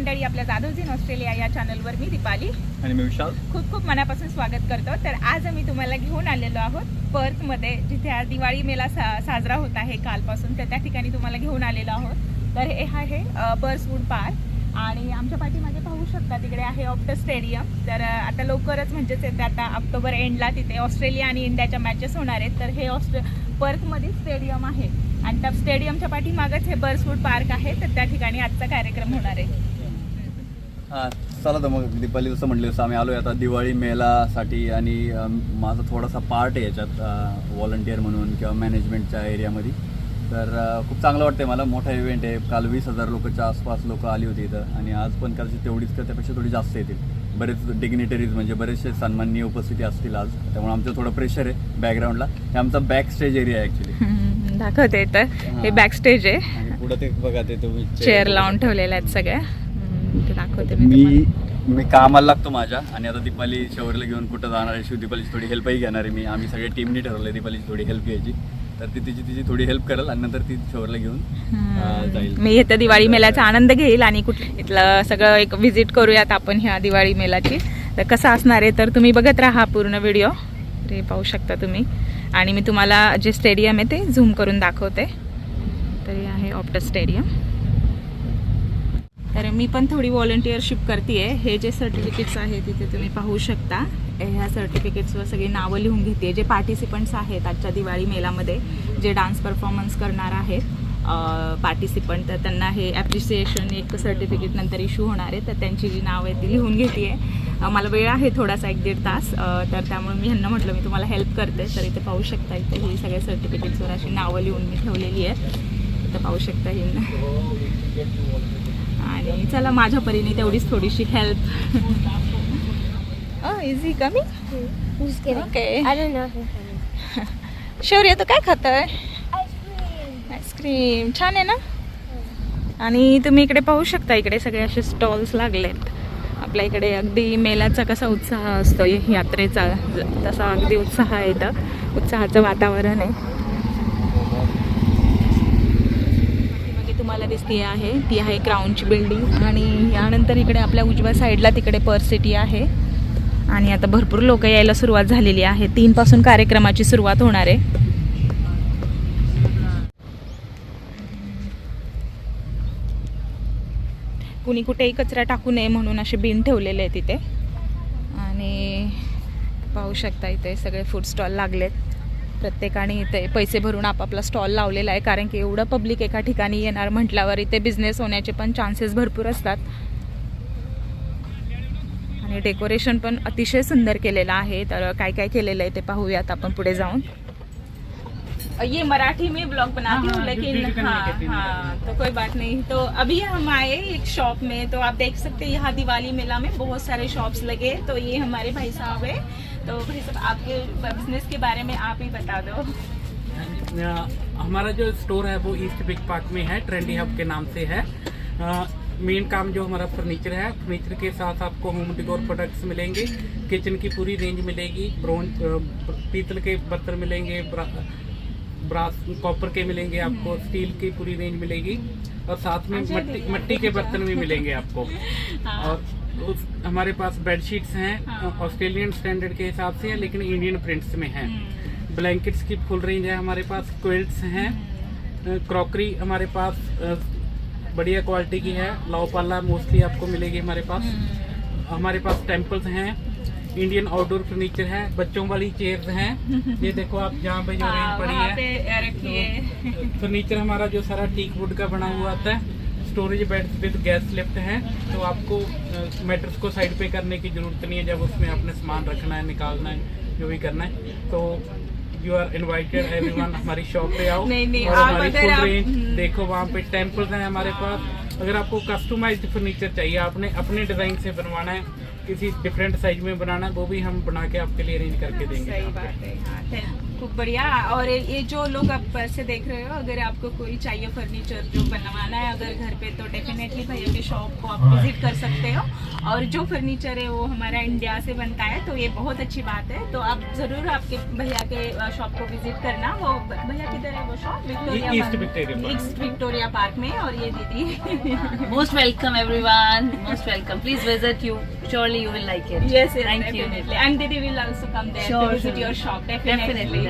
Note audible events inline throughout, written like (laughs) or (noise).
मंडळी आपल्या जाधवजीन ऑस्ट्रेलिया या चॅनलवर मी दीपाली. आणि मी विशाल. खूप खूप मनापासून स्वागत करतो. तर आज आम्ही तुम्हाला घेऊन आलेलो आहोत पर्थमध्ये जिथे आज दिवाळी मेला सा साजरा होत आहे कालपासून. तर त्या ठिकाणी तुम्हाला घेऊन आलेलो आहोत. तर हे आहे बर्सवूड पार्क. आणि आमच्या पाठीमागे पाहू शकता तिकडे आहे ऑप्टर स्टेडियम तर आता लवकरच म्हणजेच येते आता ऑक्टोबर एंडला तिथे ऑस्ट्रेलिया आणि इंडियाच्या मॅचेस होणार आहेत. तर हे ऑस्ट्रे पर्कमध्ये स्टेडियम आहे. आणि त्या स्टेडियमच्या पाठीमागच हे बर्सवूड पार्क आहे. तर त्या ठिकाणी आजचा कार्यक्रम होणार आहे. चला तर मग दीपाली जसं म्हटलं तसं आम्ही आलो आता दिवाळी मेलासाठी आणि माझा थोडासा पार्ट आहे याच्यात व्हॉलंटियर म्हणून किंवा मॅनेजमेंटच्या एरियामध्ये तर खूप चांगलं वाटतंय मला. मोठा इव्हेंट आहे. काल वीस हजार लोकांच्या आसपास लोक आली होती इथं आणि आज पण कदाचित तेवढीच का त्यापेक्षा थोडी जास्त येतील. बरेच डिग्निटरीज म्हणजे बरेचसे सन्माननीय उपस्थिती असतील आज. त्यामुळे आमचं थोडं प्रेशर आहे बॅकग्राऊंडला हे आमचा बॅक स्टेज एरिया आहे ॲक्च्युली दाखवते तर हे. बॅक स्टेज आहे. पुढं ते बघा ते तुम्ही चेअर लावून ठेवलेल्या आहेत सगळ्या. दाखवते मी मी कामाला लागतो माझ्या आणि आता दीपाली शहरला घेऊन कुठं जाणार आहे? शिव दीपालीची थोडी हेल्पही घेणार आहे मी. आम्ही सगळ्या टीमनी ठरवलं दीपालीची थोडी हेल्प घ्यायची. तर ती तिची तिची थोडी हेल्प करेल आणि नंतर ती शहरला घेऊन जाईल. मी इथं दिवाळी मेल्याचा आनंद घेईल आणि कुठ इथलं सगळं एक व्हिजिट करूयात आपण ह्या दिवाळी मेलाची. तर कसं असणार आहे? तर तुम्ही बघत राहा पूर्ण व्हिडिओ ते पाहू शकता तुम्ही. आणि मी तुम्हाला जे स्टेडियम आहे ते झूम करून दाखवते. तर हे आहे ऑप्टर स्टेडियम तर मी पण थोडी व्हॉलंटिअरशिप करते हे जे सर्टिफिकेट्स आहे तिथे तुम्ही पाहू शकता. ह्या सर्टिफिकेट्सवर सगळी नावं लिहून घेते जे पार्टिसिपंट्स आहेत आजच्या दिवाळी मेलामध्ये जे डान्स परफॉर्मन्स करणार आहेत पार्टिसिपंट तर त्यांना हे ॲप्रिसिएशन एक सर्टिफिकेट नंतर इश्यू होणार आहे. तर त्यांची जी नावं आहे ती लिहून घेते मला वेळ आहे थोडासा एक दीड तास. तर त्यामुळे मी ह्यांना म्हटलं मी तुम्हाला हेल्प करते. तर इथे पाहू शकता इथे ही सगळ्या सर्टिफिकेट्सवर अशी नावं लिहून मी ठेवलेली आहे इथं पाहू शकता ही. चला माझ्या परीने तेवढीच थोडीशी हेल्प इझी कमी Just kidding. Okay. I don't know. him. शौर्य तू काय खातोय? Ice cream. आईस्क्रीम छान आहे ना? आणि तुम्ही इकडे पाहू शकता इकडे सगळे असे स्टॉल्स लागलेत. आपल्या इकडे अगदी मेलाचा कसा उत्साह असतो या- यात्रेचा. तसा अगदी उत्साह आहे इथं. उत्साहाचं वातावरण आहे पाठीमागे ती आहे. ती आहे क्राऊनची बिल्डिंग आणि यानंतर इकडे आपल्या उजव्या साईडला तिकडे पर सिटी आहे. आणि आता भरपूर लोक यायला सुरुवात झालेली आहे. तीनपासून कार्यक्रमाची सुरुवात होणार आहे. कुणी कुठेही कचरा टाकू नये म्हणून असे बिन ठेवलेले आहे तिथे आणि पाहू शकता इथे सगळे फूड स्टॉल लागलेत. प्रत्येकाने इथे पैसे भरून आपापला स्टॉल लावलेला आहे. कारण की एवढं पब्लिक एका ठिकाणी येणार म्हटल्यावर इथे बिझनेस होण्याचे पण चान्सेस भरपूर असतात. आणि डेकोरेशन पण अतिशय सुंदर केलेलं आहे. तर काय काय केलेलं आहे ते पाहूयात आपण पुढे जाऊन. ये मराठी में ब्लॉग बनाती हूँ लेकिन हाँ हाँ तो कोई बात नहीं। तो अभी हम आए एक शॉप में तो आप देख सकते हैं यहाँ दिवाली मेला में बहुत सारे शॉप्स लगे तो ये हमारे भाई साहब है। तो भाई साहब आपके बिज़नेस के बारे में आप ही बता दो। हमारा जो स्टोर है वो ईस्ट बिग पार्क में है ट्रेंडी हब के नाम से है। मेन काम जो हमारा फर्नीचर है फर्नीचर के साथ आपको होम डिकोर प्रोडक्ट्स मिलेंगे किचन की पूरी रेंज मिलेगी ब्रोंज पीतल के बर्तन मिलेंगे ब्रास कॉपर के मिलेंगे आपको स्टील की पूरी रेंज मिलेगी और साथ में अच्छा, मट्टी मट्टी के बर्तन भी मिलेंगे आपको। हाँ। और उस हमारे पास बेडशीट्स हैं हाँ। ऑस्ट्रेलियन स्टैंडर्ड के हिसाब से हैं लेकिन इंडियन प्रिंट्स में हैं। हम्म, ब्लैंकेट्स की फुल रेंज है हमारे पास क्विल्ट्स हैं क्रॉकरी हमारे पास बढ़िया क्वालिटी की है लाओपाला मोस्टली आपको मिलेगी हमारे पास। हम्म, हमारे पास टेम्पल्स हैं इंडियन आउटडोर फर्नीचर है बच्चों वाली चेयर्स हैं। (laughs) ये देखो आप जहाँ पे जो हाँ, रेंज पड़ी है। फर्नीचर हमारा जो सारा टीक वुड का बना हुआ आता है storage bed with gas lift है तो आपको मैटर्स को साइड पे करने की ज़रूरत नहीं है जब उसमें आपने सामान रखना है निकालना है जो भी करना है। तो यू आर इनवाइटेड एवरीवन हमारी शॉप पे आओ नहीं, नहीं, और हमारी फुल रेंज हम्म। देखो वहाँ पे टेम्पल्स हैं हमारे पास। अगर आपको कस्टमाइज्ड फर्नीचर चाहिए आपने अपने डिज़ाइन से बनवाना है किसी डिफरेंट साइज़ में बनाना है वो भी हम बना के आपके लिए अरेंज करके देंगे है हाँ खूब बढ़िया और ये जो लोग आप से देख रहे हो अगर आपको कोई चाहिए फर्नीचर जो बनवाना है अगर घर पे तो डेफिनेटली भैया की शॉप को आप विज़िट कर सकते हो और जो फर्नीचर है वो हमारा इंडिया से बनता है तो ये बहुत अच्छी बात है तो आप ज़रूर आपके भैया के शॉप को विज़िट करना वो भैया किधर है वो shop Victoria east Victoria park. में और ये दीदी (laughs) Most welcome, everyone. Most welcome. Please visit you. Surely you will like it. Yes, yes, Thank you. definitely. And Didi will also come there Sure, to visit sure. your shop. Definitely. Definitely,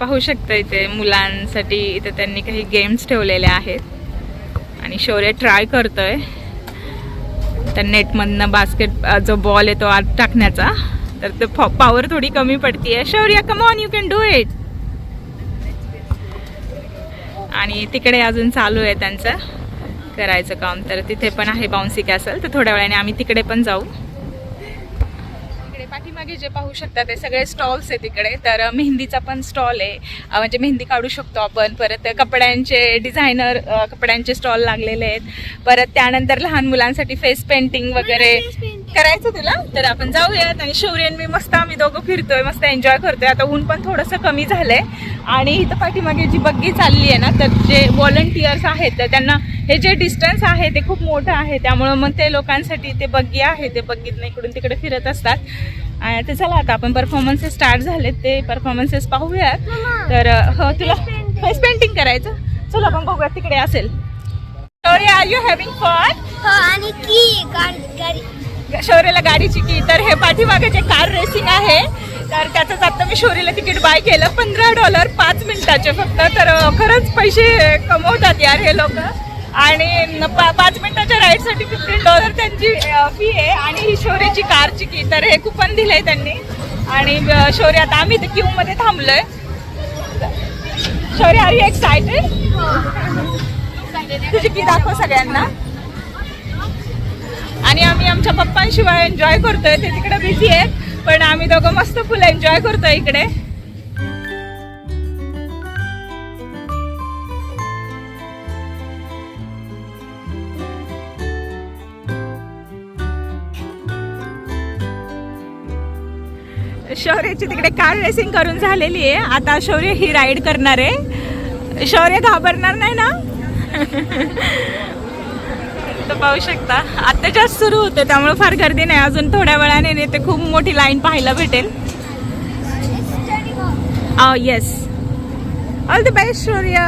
पाहू शकता इथे मुलांसाठी इथे त्यांनी काही games ठेवलेले आहेत. आणि शौर्य ट्राय करतोय. त्या नेटमधनं बास्केट जो बॉल आहे तो आत टाकण्याचा. तर ते पॉवर थोडी कमी पडतीये. Shaurya come on you can do it आणि तिकडे अजून चालू आहे त्यांचं करायचं काम. तर तिथे पण आहे बाउन्सी कॅसल तर थोड्या वेळाने आम्ही तिकडे पण जाऊ. पाठीमागे जे पाहू शकता ते सगळे स्टॉल्स आहेत तिकडे. तर मेहंदीचा पण स्टॉल आहे. म्हणजे मेहंदी काढू शकतो आपण. परत कपड्यांचे डिझायनर कपड्यांचे स्टॉल लागलेले आहेत. परत त्यानंतर लहान मुलांसाठी फेस पेंटिंग वगैरे. करायचं तुला? तर आपण जाऊयात आणि शौर्य आणि मी मस्त आम्ही दोघं फिरतोय मस्त एन्जॉय करतोय. आता ऊन पण थोडंसं कमी झालंय. आणि इथं पाठीमागे जी बग्गी चालली आहे ना तर जे व्हॉलंटियर्स आहेत तर त्यांना हे जे डिस्टन्स आहे ते खूप मोठं आहे. त्यामुळं मग ते लोकांसाठी ते बग्गी आहे. ते बग्गीतनं इकडून तिकडे फिरत असतात. आणि ते चला आता आपण परफॉर्मन्सेस स्टार्ट झालेत. ते परफॉर्मन्सेस पाहूयात. तर हो तुला फेस पेंटिंग करायचं. चला आपण बघूयात तिकडे असेल. आर यू हॅव्हिंग फन हो आणि शौर्यला गाडीची की तर हे पाठीमागे जे कार रेसिंग आहे. तर त्याचंच आता मी शौर्यला तिकीट बाय केलं. पंधरा डॉलर पाच मिनिटाचे फक्त. तर खरंच पैसे कमवतात यार हे लोक. आणि पा- पाच मिनिटाच्या राईडसाठी फिफ्टीन डॉलर त्यांची फी आहे. आणि ही शौर्याची कारची की तर हे कुपन दिलंय त्यांनी. आणि शौर्य आता आम्ही क्यू मध्ये थांबलोय. शौर्य आर यू एक्सायटेड तुझी की दाखव सगळ्यांना. आणि आम्ही आमच्या पप्पांशिवाय एन्जॉय करतोय. ते तिकडे बिझी आहेत पण आम्ही दोघं मस्त फुल एन्जॉय करतोय इकडे. शौर्याची तिकडे कार रेसिंग करून झालेली आहे. आता शौर्य ही राईड करणार आहे. शौर्य घाबरणार नाही ना? (laughs) तर पाहू शकता. आता जास्त सुरू होते त्यामुळे फार गर्दी नाही. अजून थोड्या वेळाने नाही ते खूप मोठी लाईन पाहायला भेटेल. येस ऑल द बेस्ट शौर्य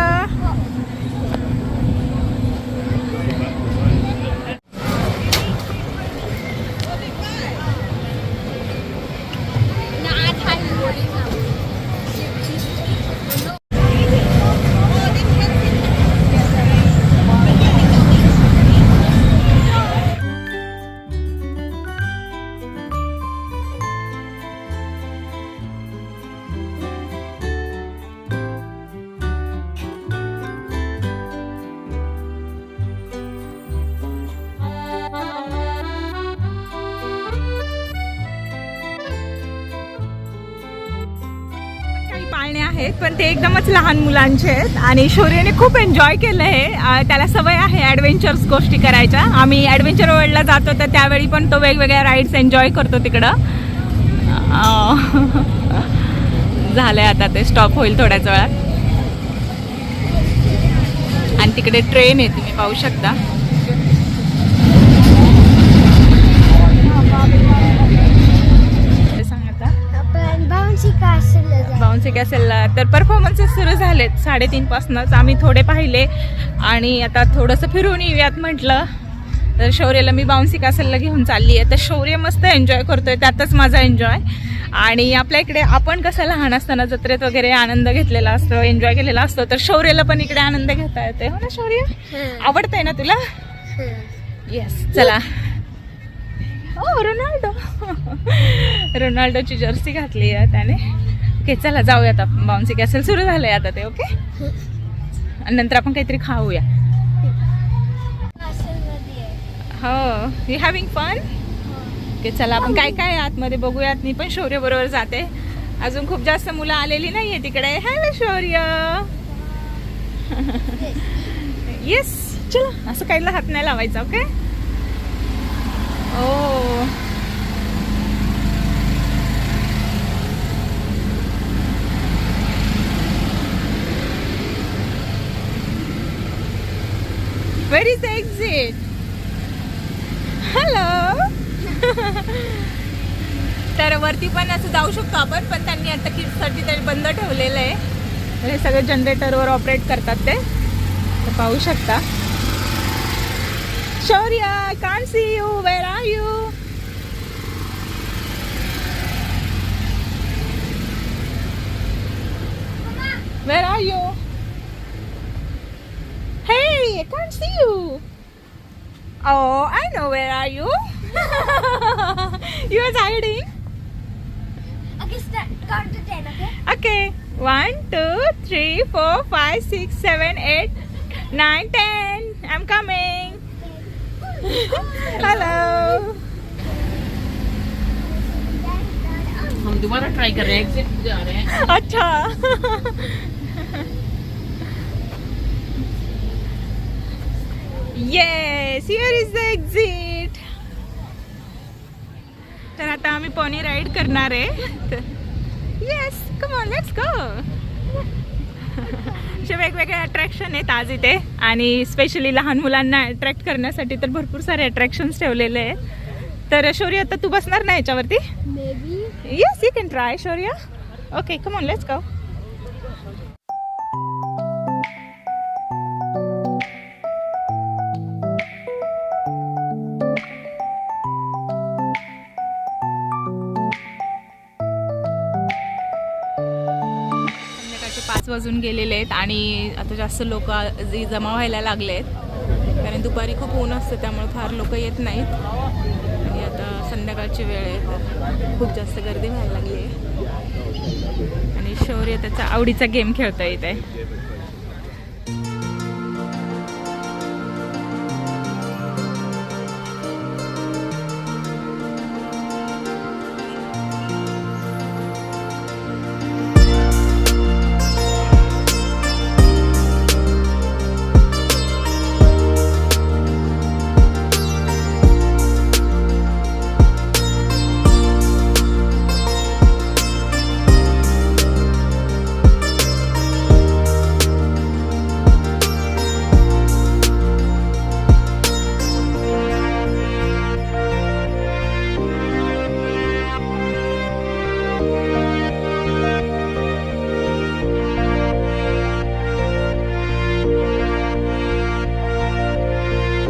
काही आहेत पण ते एकदमच लहान मुलांचे आहेत आणि शौर्यने खूप एन्जॉय केलं आहे. त्याला सवय आहे ॲडव्हेंचर्स गोष्टी करायच्या. आम्ही ॲडव्हेंचर वर्ल्डला जातो तर त्यावेळी पण तो वेगवेगळ्या राईड्स एन्जॉय करतो तिकडं. झालं (laughs) झालंय आता ते स्टॉप होईल थोड्याच वेळात. आणि तिकडे ट्रेन आहे तुम्ही पाहू शकता. बाउन्सी कॅसेलला तर परफॉर्मन्सेस सुरू झालेत. साडेतीन पासूनच आम्ही थोडे पाहिले. आणि आता थोडंसं फिरून येऊयात म्हटलं. तर शौर्यला मी बाउन्सी कॅसेलला घेऊन चालली आहे. तर शौर्य मस्त एन्जॉय करतोय. त्यातच माझा एन्जॉय आणि आपल्या इकडे आपण कसं लहान असताना जत्रेत वगैरे आनंद घेतलेला असतो एन्जॉय केलेला असतो. तर शौर्यला पण इकडे आनंद घेता येते हो ना शौर्य? आवडतंय ना तुला? येस चला. हो रोनाल्डो. रोनाल्डोची जर्सी घातली आहे त्याने. ओके चला जाऊया आता बाउन्सी कॅसल सुरू झालंय आता ते ओके आणि नंतर आपण काहीतरी खाऊया. हो यू हॅव्हिंग फन ओके चला आपण काय काय आतमध्ये बघूयात. मी पण शौर्य बरोबर जाते. अजून खूप जास्त मुलं आलेली नाहीये तिकडे. हॅलो शौर्य. येस चला. असं काहीला हात नाही लावायचा okay oh oh. Where is the exit? Hello (laughs) तर वरती पण असं जाऊ शकतो आपण पण त्यांनी आता किड्ससाठी तरी बंद ठेवलेलं आहे. हे सगळे जनरेटरवर ऑपरेट करतात ते. तर पाहू शकता. Shaurya I can see you where are you where are you Oh, I know where are you. you are hiding. Eh? Okay, start count to ten. Okay. Okay. One, two, three, four, five, six, seven, eight, nine, ten. I'm coming. (laughs) Hello. Um. हम दोबारा try कर रहे हैं exit जा रहे हैं अच्छा (laughs) yes here is the exit तर आता आम्ही पॉनी राईड करणार आहे. Yes come on let's go असे वेगवेगळे अट्रॅक्शन आहेत आज इथे. आणि स्पेशली लहान मुलांना अट्रॅक्ट करण्यासाठी तर भरपूर सारे अट्रॅक्शन्स ठेवलेले आहेत. तर शौर्य आता तू बसणार ना याच्यावरती? Maybe. Yes, you can try, Shorya. Okay, come on, let's वाजून गेलेले आहेत आणि आता जास्त लोक जमा व्हायला लागले आहेत. कारण दुपारी खूप ऊन असतं त्यामुळे फार लोक येत नाहीत. आणि आता संध्याकाळची वेळ आहे खूप जास्त गर्दी व्हायला लागली आहे. आणि शौर्य त्याचा आवडीचा गेम खेळता येत आहे.